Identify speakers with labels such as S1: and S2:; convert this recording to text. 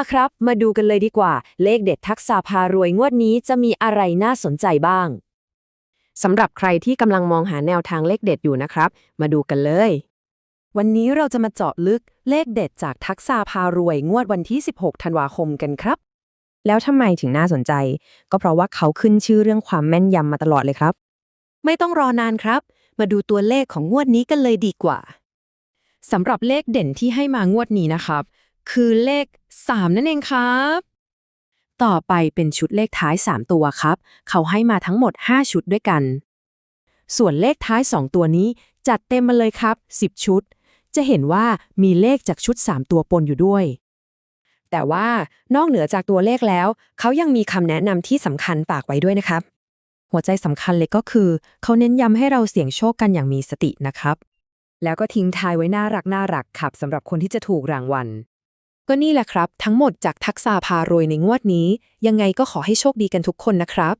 S1: ละครับ มาดูกันเลยดีกว่า เลขเด็ดทักษะพารวยงวดนี้จะมีอะไรน่าสนใจบ้าง
S2: สำหรับใครที่กำลังมองหาแนวทางเลขเด็ดอยู่นะครับ มาดูกันเลย
S1: วันนี้เราจะมาเจาะลึกเลขเด็ดจากทักษะพารวยงวดวันที่ 16 ธันวาคมกันครับ
S2: แล้วทำไมถึงน่าสนใจ ก็เพราะว่าเขาขึ้นชื่อเรื่องความแม่นยำมาตลอดเลยครับ
S1: ไม่ต้องรอนานครับ มาดูตัวเลขของงวดนี้กันเลยดีกว่าสำหรับเลขเด่นที่ให้มางวดนี้นะครับ คือเลข 3 นั่นเองครับ
S2: ต่อไปเป็นชุดเลขท้าย 3 ตัวครับ เขาให้มาทั้งหมด 5 ชุดด้วยกัน
S1: ส่วนเลขท้าย 2 ตัวนี้จัดเต็มมาเลยครับ 10 ชุด จะเห็นว่ามีเลขจากชุด 3 ตัวปนอยู่ด้วย
S2: แต่ว่านอกเหนือจากตัวเลขแล้ว เขายังมีคำแนะนำที่สำคัญฝากไว้ด้วยนะครับ หัวใจสำคัญเลยก็คือ เขาเน้นย้ำให้เราเสี่ยงโชคกันอย่างมีสตินะครับ
S1: แล้วก็ทิ้งท้ายไว้น่ารักน่ารักครับสำหรับคนที่จะถูกรางวัล
S2: ก็นี่แหละครับ ทั้งหมดจากทักษะพารวยในงวดนี้ ยังไงก็ขอให้โชคดีกันทุกคนนะครับ